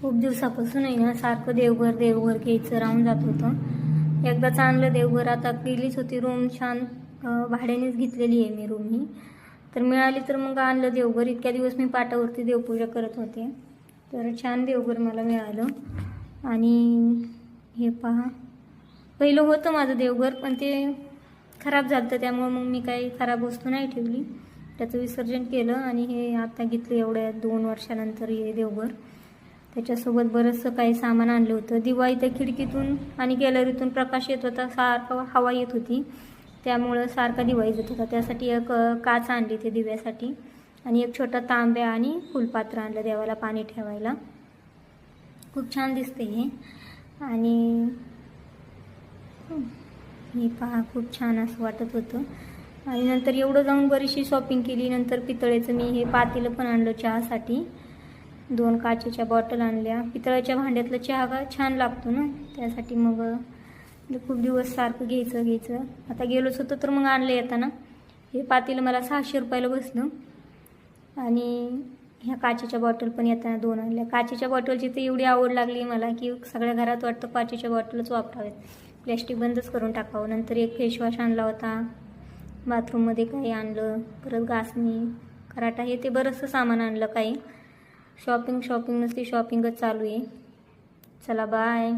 खूप दिवसापासून आहे ना सारखं देवघर देवघर घ्यायचं राहून जात होतं. एकदाच आणलं देवघर आता गेलीच होती रूम छान भाड्यानेच घेतलेली आहे मी रूम ही. तर मिळाली तर मग आणलं देवघर. इतक्या दिवस मी पाटावरती देवपूजा करत होते. तर छान देवघर मला मिळालं. आणि हे पहा. पहिलं होतं माझं देवघर पण ते खराब झालं त्यामुळं त्यामुळे मग मी काही खराब वस्तू नाही ठेवली. त्याचं विसर्जन केलं आणि हे आता घेतलं एवढ्या दोन वर्षानंतर हे देवघर. त्याच्यासोबत बरंचसं काही सामान आणलं होतं. दिवाळी त्या खिडकीतून आणि गॅलरीतून प्रकाश येत होता. सारखा हवा येत होती. त्यामुळं सारखा दिवाळी येत होता. त्यासाठी एक काच आणली ते दिव्यासाठी. आणि एक छोटा तांब्या आणि फुलपात्र आणलं देवाला पाणी ठेवायला. खूप छान दिसते हे. आणि हे पहा खूप छान असं वाटत होतं. आणि नंतर एवढं जाऊन बरीचशी शॉपिंग केली. नंतर पितळेचं मी हे पातेलं पण आणलं चहासाठी. दोन काचेच्या बॉटल आणल्या. पितळाच्या भांड्यातलं चहा का छान लागतो ना? त्यासाठी मग खूप दिवस सारखं घ्यायचं घ्यायचं. आता गेलोच होतं तर मग आणलं येताना. हे पातेलं मला सहाशे रुपयाला बसलं. आणि ह्या काचेच्या बॉटल पण येताना दोन आणल्या. काचेच्या बॉटलची तर एवढी आवड लागली मला की सगळ्या घरात वाटतं काचेच्या बॉटलच वापरावेत. प्लॅस्टिक बंदच करून टाकावं. नंतर एक फेसवॉश आणला होता. बाथरूममध्ये काही आणलं. परत घासणी कराटा हे ते बरंचसं सामान आणलं काही. शॉपिंग शॉपिंग नसती शॉपिंगच चालू आहे. चला बाय